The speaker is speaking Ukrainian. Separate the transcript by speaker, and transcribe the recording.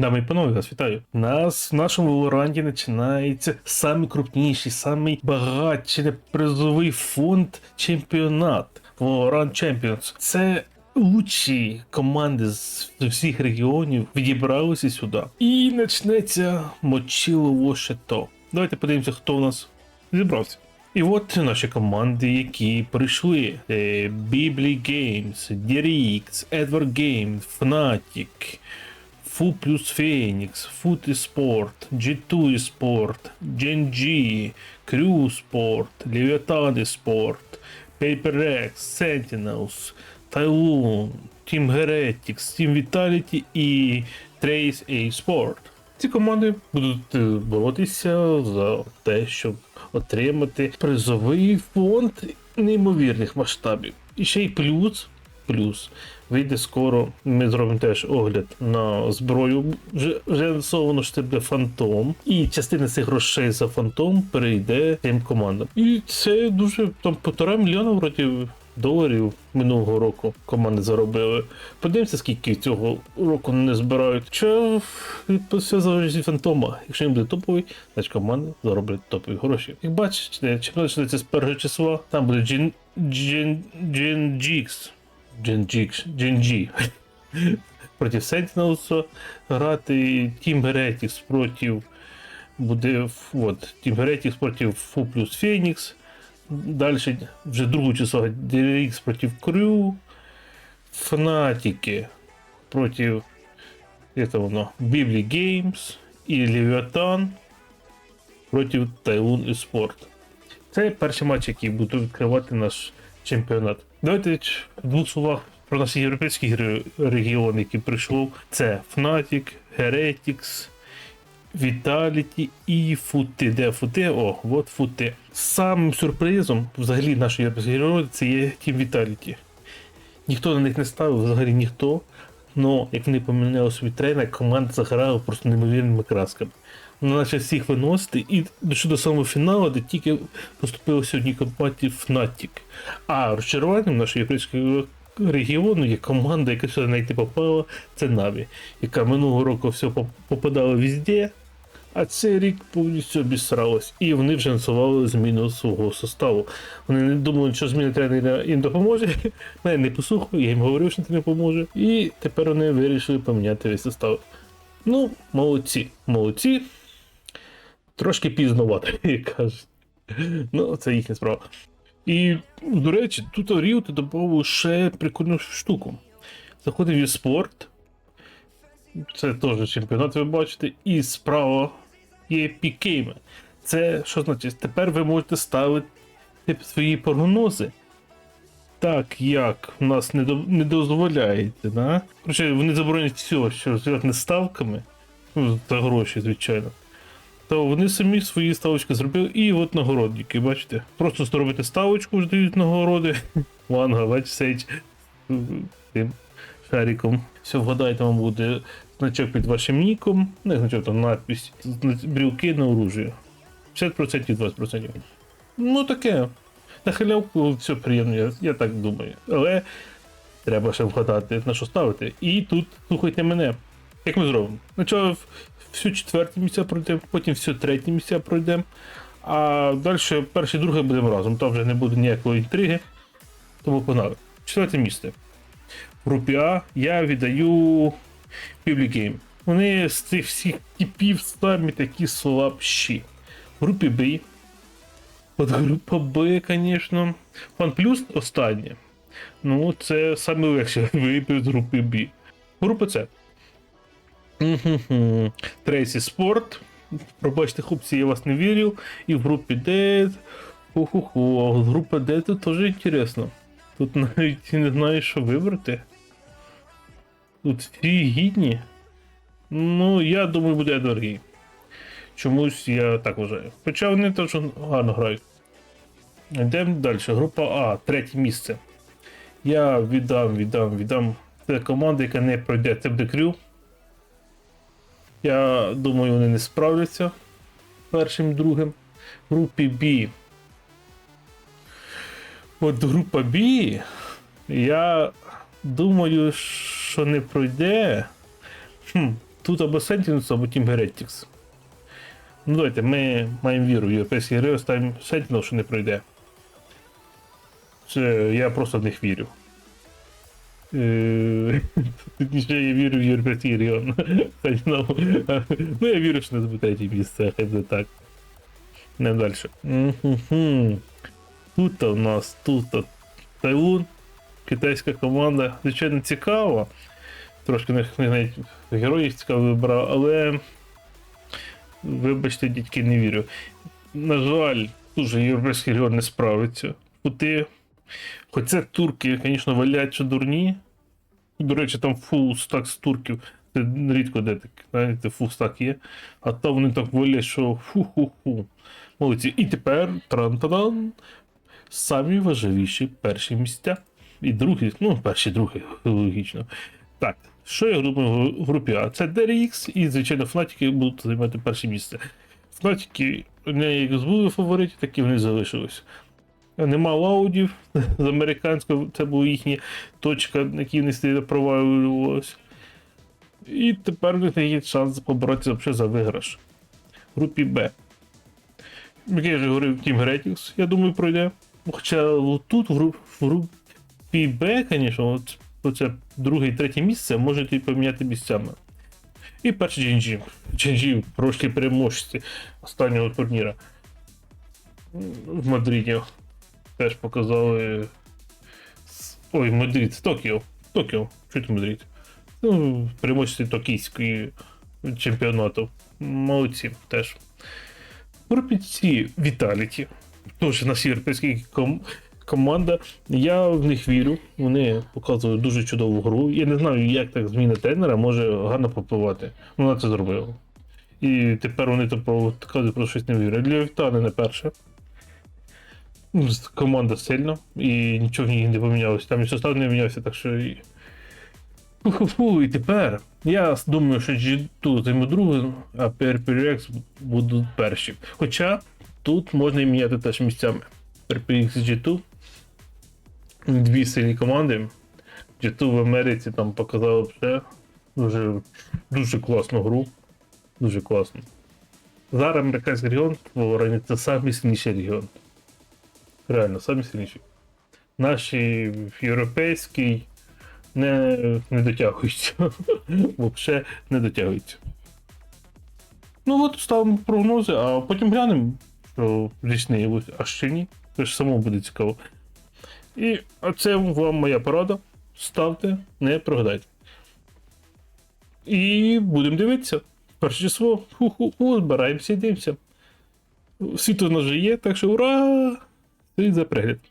Speaker 1: Дами і панове, вас вітаю. Нас в нашому Валоранті починається самий крупніший, самий багатший призовий фонд чемпіонат Valorant Champions. Це лучші команди з всіх регіонів відібралися сюди. І почнеться мочилово шето. Давайте подивимося, хто у нас зібрався. І от наші команди, які прийшли: Е, Bibli Games, DRX, Edward Games, Fnatic, Fu плюс Phoenix, Foot Sport, G2 Sport, GenG, Crew Sport, Leviathan Sport, PaperX, Sentinels, Tailoon, Team Heretics, Team Vitality і Trace A Sport. Ці команди будуть е, боротися за те, щоб отримати призовий фонд неймовірних масштабів. І ще й плюс, плюс, вийде скоро. Ми зробимо теж огляд на зброю. Вже анонсовано, що це буде фантом. І частина цих грошей за фантом перейде тим командам. І це дуже там півтора мільйона вроді доларів минулого року команди заробили. Подивимося, скільки цього року не збирають. Що все залежить від фантома. Якщо він буде топовий, значить команди зароблять топові гроші. Як бачите, чим почнеться з першого числа, там буде Джин Джин Джин Джікс. Джин Проти Sentinels грати Team Heretics проти буде от, Team Heretics проти Fu плюс Phoenix. Дальше вже другу число DRX проти Crew. Фнатики проти это воно, Bibli Games і Leviathan проти Тайлун і Sport. Це перші матчі, які будуть відкривати наш чемпіонат. Давайте в двох словах про наші європейські регіони, які прийшов. Це Fnatic, Heretics, Vitality і Фути. Де Фути? О, от Фути. Самим сюрпризом взагалі нашої європейської героїв це є Team Vitality. Ніхто на них не ставив, взагалі ніхто. Но як вони поміняли собі тренера, команда заграла просто неймовірними красками. Вона наче всіх виносити і дійшли до самого фіналу, де тільки поступили сьогодні компанії Fnatic. А розчаруванням нашого європейського регіону є команда, яка сюди навіть попала, це Наві, яка минулого року все попадала везде, а цей рік повністю обісралась. І вони вже анонсували зміну свого составу. Вони не думали, що зміна тренера їм допоможе. Мене не послухав, я їм говорив, що це не поможе. І тепер вони вирішили поміняти весь состав. Ну, молодці, молодці. Трошки пізновато, як кажуть. Ну, це їхня справа. І, до речі, тут ти додав ще прикольну штуку. Заходив в спорт. Це теж чемпіонат, ви бачите, і справа є пікейми. Це що значить? Тепер ви можете ставити свої прогнози. Так, як в нас не, до, не дозволяєте, да? Короче, вони заборонять все, що зв'язане з ставками, ну, за гроші, звичайно. То вони самі свої ставочки зробили, і от нагородники, бачите? Просто зробите ставочку, дають нагороди. Ванга, бач, сейдж тим шариком. Все, вгадайте, вам буде значок під вашим ніком, не значок там надпись, брілки на оружие. 50% 20%. Ну таке. На халявку все приємно, я, я так думаю. Але треба ще вгадати, на що ставити. І тут слухайте мене. Як ми зробимо? Спочатку всю четверті місця пройдемо, потім всю треті місця пройдемо. А далі перше і друге будемо разом. Там вже не буде ніякої інтриги. Тому погнали. Четверте місце. В групі А я віддаю Public. Вони з цих всіх типів самі такі слабші. В групі Б. От група Б, звісно. Фан плюс останнє. Ну, це саме легше з групи Б. Група С. Трейсі Спорт. Пробачте, хлопці, я вас не вірю. І в групі Д. Ху-ху-ху. А група Д тут теж інтересно. Тут навіть не знаю, що вибрати. Тут всі гідні. Ну, я думаю, буде дорогий. Чомусь я так вважаю. Хоча вони теж гарно грають. Йдемо далі. Група А, третє місце. Я віддам, віддам, віддам. Це команда, яка не пройде. Це буде крю. Я думаю, вони не справляться першим, другим. В групі Б. От група Б. Я думаю, що не пройде. Хм, тут або Sentinels, або Team Heretics. Ну давайте, ми маємо віру в європейські гри, оставимо Sentinel, що не пройде. Це я просто в них вірю. Точніше, я вірю в європейський регіон. Ну, я вірю, що не буде третє місце, хай буде так. Не далі. Тут у нас тут Тайвун, китайська команда. Звичайно, цікаво. Трошки не навіть героїв цікаво вибрав, але. Вибачте, дітки, не вірю. На жаль, дуже європейський регіон не справиться. Пути. Хоча турки, звісно, валять, що дурні. До речі, там фул стак з турків. Це рідко де так, знаєте, фул стак є. А там вони так валять, що фу-ху-ху. Молодці. І тепер тран-таран. Самі важливіші перші місця. І другі, ну, перші, другі, логічно. Так, що я думаю в групі А? Це DRX і, звичайно, Фнатіки будуть займати перше місце. Фнатіки, не як були фавориті, так і вони залишились. Нема лаудів з американського, це була їхня точка, на якій вони стільки провалювалися. І тепер у них є шанс поборотися взагалі за виграш. В групі Б. Як я вже говорив, Team Heretics, я думаю, пройде. Хоча тут в, групі Б, звісно, оце друге і третє місце можуть і поміняти місцями. І перший GNG. GNG прошлі переможці останнього турніра в Мадриді. Теж показали. Ой, Мадрид, Токіо. Токіо. Це Мадрид? Ну, переможці токійської чемпіонату. Молодці теж. С Віталіті. Теж у нас європейська ком- команда. Я в них вірю. Вони показують дуже чудову гру. Я не знаю, як так зміна тренера може гарно попливати. Вона це зробила. І тепер вони типу, кажуть про щось не вірять. Для Вітани не перше. Ну, Команда сильна і нічого в ній не помінялося. Там і состав не мінявся, так що. і- Фу-фу-фу, і тепер. Я думаю, що G2 займе другим, а PRPX будуть перші. Хоча тут можна і міняти теж місцями. PRPX і G2. Дві сильні команди. G2 в Америці там показали вже дуже, дуже класну гру. Дуже класно. Зараз американський регіон в це самий сильніший регіон. Реально, самі сильніші. Наші європейський не, не дотягуються. Взагалі не дотягуються. Ну от ставимо прогнози, а потім глянемо, що річний а ще ні. Це ж само буде цікаво. І це вам моя порада. Ставте, не прогадайте. І будемо дивитися. Перше число. Ху-ху-ху, збираємося і дивимося. Світло у нас вже є, так що ура! Слід за перегляд.